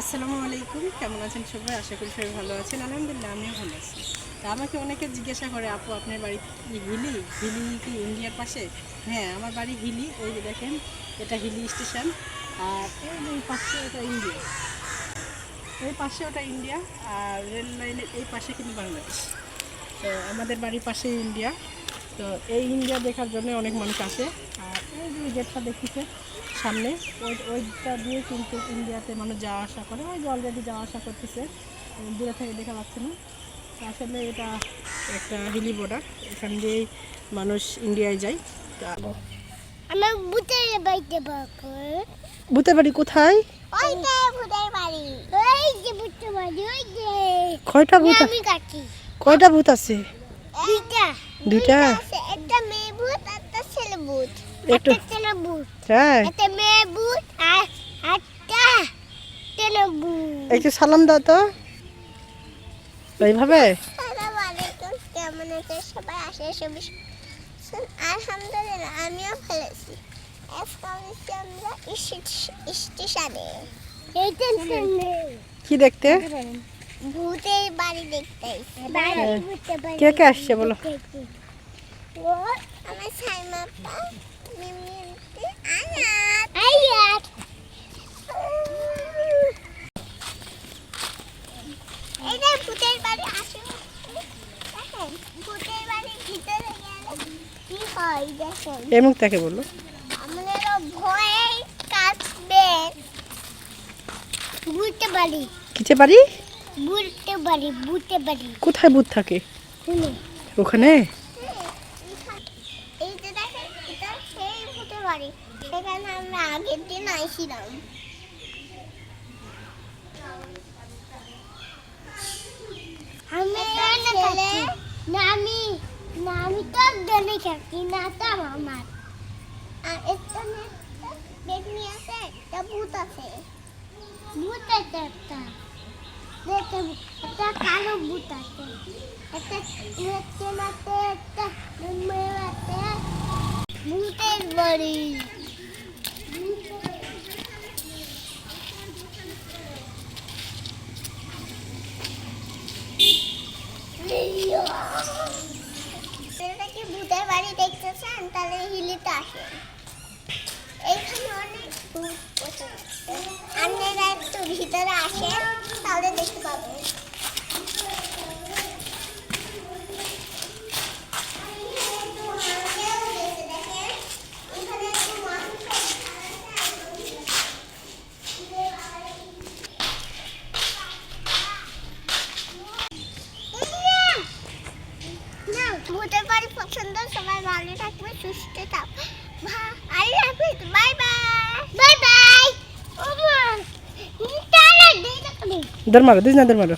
আসসালামু আলাইকুম, কেমন আছেন সবাই? আশা করি সবাই ভালো আছেন। আলহামদুলিল্লাহ, আমিও ভালো আছি। তা আমাকে অনেকে জিজ্ঞাসা করে, আপু, আপনার বাড়ি হিলি? হিলি কি ইন্ডিয়ার পাশে? হ্যাঁ আমার বাড়ি হিলি, ওই যে দেখেন, এটা হিলি স্টেশন, আর এই পাশে এটা ইন্ডিয়া। এই পাশে ওটা ইন্ডিয়া, আর রেল লাইনের এই পাশে কিন্তু বাংলাদেশ। তো আমাদের বাড়ির পাশে ইন্ডিয়া। তো এই ইন্ডিয়া দেখার জন্য অনেক মানুষ আসে। আর এই যে গেটটা দেখতেছে সামনে। ওই ওইটা দিয়ে কিন্তু ইন্ডিয়াতে মানুষ যাওয়া আসা করে। ওই যে অলরেডি যাওয়া আসা করতেছে। দূরে থেকে দেখা যাচ্ছে না। আসলে এটা একটা হিলি বর্ডার এখান দিয়েই মানুষ ইন্ডিয়ায় যায়। তা আমার ভূতের বাড়িতে ভূতের বাড়ি কোথায়? ওই যে ভূতের বাড়ি। ওই যে ভূতের বাড়ি ওই যে। কয়টা ভূত আমি কয়টা ভূত আছে? দুইটা। দুইটা? একটা মেয়ে ভূত একটা ছেলে ভূত। একটু একটা ছেলে ভূত। হ্যাঁ। একটা মেয়ে ভূত আর একটা ছেলে ভূত একটু সালাম দাও তো। এইভাবে? কেমন আছে সবাই? আসে সবাই আলহামদুলিল্লাহ আমিও ভালো আছি। আজকে হচ্ছে আমরা স্টেশনে কি দেখতে? ভূতের বাড়ি দেখতে আইছি। কে কে আসছে বলো? আমার সাইমা পা মিমি আন্টি আয়াত আয়াত এই যে ভূতের বাড়ি আসে দেখেন ভূতের বাড়ির ভিতরে গেলে কি হয় দেখেন। এই মুখ তাকে বলল আমাদেরও ভয়ে কাঁদবে। ভূতে বাড়ি কিচে বাড়ি? ভূতে বাড়ি ভূতে বাড়ি কোথায় ভূত থাকে? ওখানে? দেখেন এটা সেই বাড়ি। সেখানে আমরা আগের দিন আইছিলাম। আমি আমি না আমি তো একজনই থাকি না তো আমার আর এখানে একটা বেগনি আছে একটা ভূত আছে ভূত আছে একটা দেখতে একটা কালো ভূত আছে একটা চেনাতে একটা মেয়ে আছে ভূতের বাড়ি এটা কি ভূতের বাড়ি দেখতেছেন তাহলে হিলিতে আসেন এইখানে অনেক ভূত। আপনারা একটু ভিতরে আসেন, তাহলে দেখতে পাবেন না ভূতের পছন্দ সবাই ভালো থাকবে সুস্থ থাকবে। আল্লাহ হাফিজ বাই বাই বাই বাই ধর মারো দিস না ধর মারো।